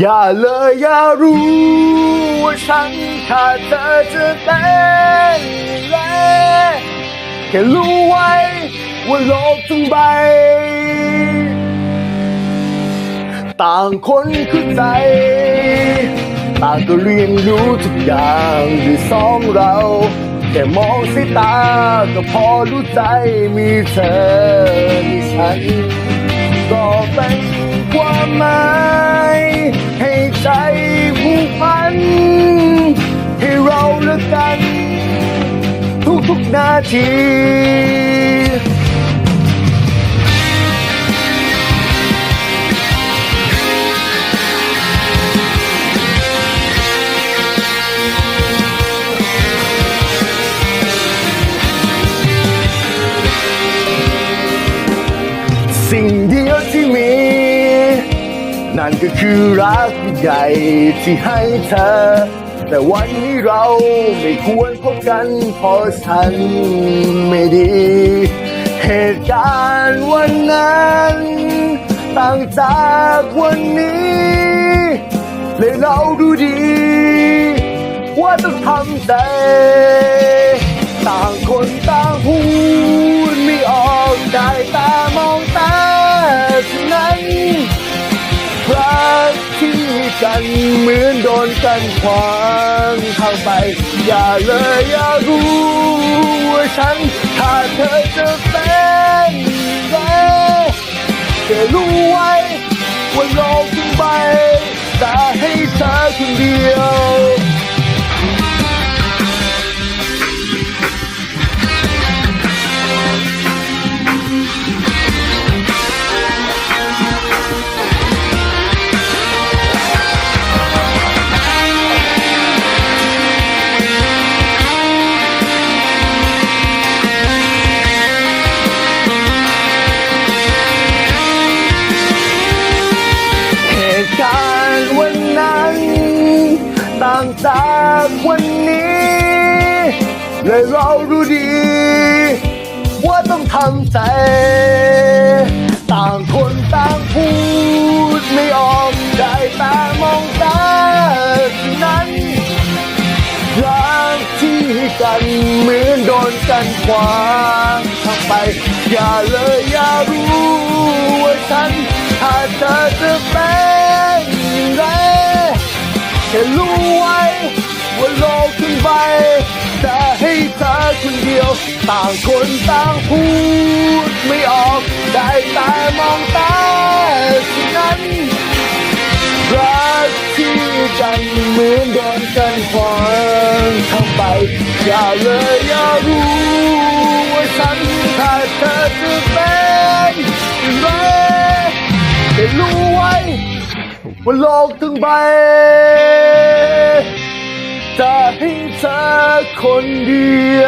อย่าเลยอย่ารู้ว่าฉันขาดเธอจะเป็นไรแค่รู้ไว้ว่าโลกทั้งใบ ต่างคนคือใจ ต่างก็เรียนรู้ทุกอย่างด้วยสองเรา แค่มองสายตาก็พอรู้ใจมีเธอมีฉัน ก็เป็นความหมาย ให้ใจผูกพัน ให้เราเลิกกัน ทุกๆนาทีสิ่ง นั่นก็คือรักใหญ่ที่ให้เธอ แต่วันนี้เราไม่ควรพบกันเพราะฉันไม่ดี เหตุการณ์วันนั้นต่างจากวันนี้เลยเราดูดี ว่าต้องทำใจ กันเหมือนโดนกันขวางทางไป อย่าเลยอย่ารู้ว่าฉันถ้าเธอจะเป็นไรแค่รู้ไว้ว่าโลกทั้งใบ จากวันนี้เลยเรารู้ดี ว่าต้องทำใจ ต่างคนต่างพูดไม่ออกได้ตามองตาเท่นั้นรักที่กันเหมือนโดนกันขวางทางไป อย่าเลยอย่า รู้ไว้ว่าโลกทั้งใบจะให้เธอคนเดียว ต่างคนต่างพูด ไม่ออกได้แต่มองตาเท่านั้นรักที่กันเหมือนโดนกันขวางเข้าไป อย่าเลยอย่ารู้ ว่าโลกทั้งใบจะให้เธอคนเดีย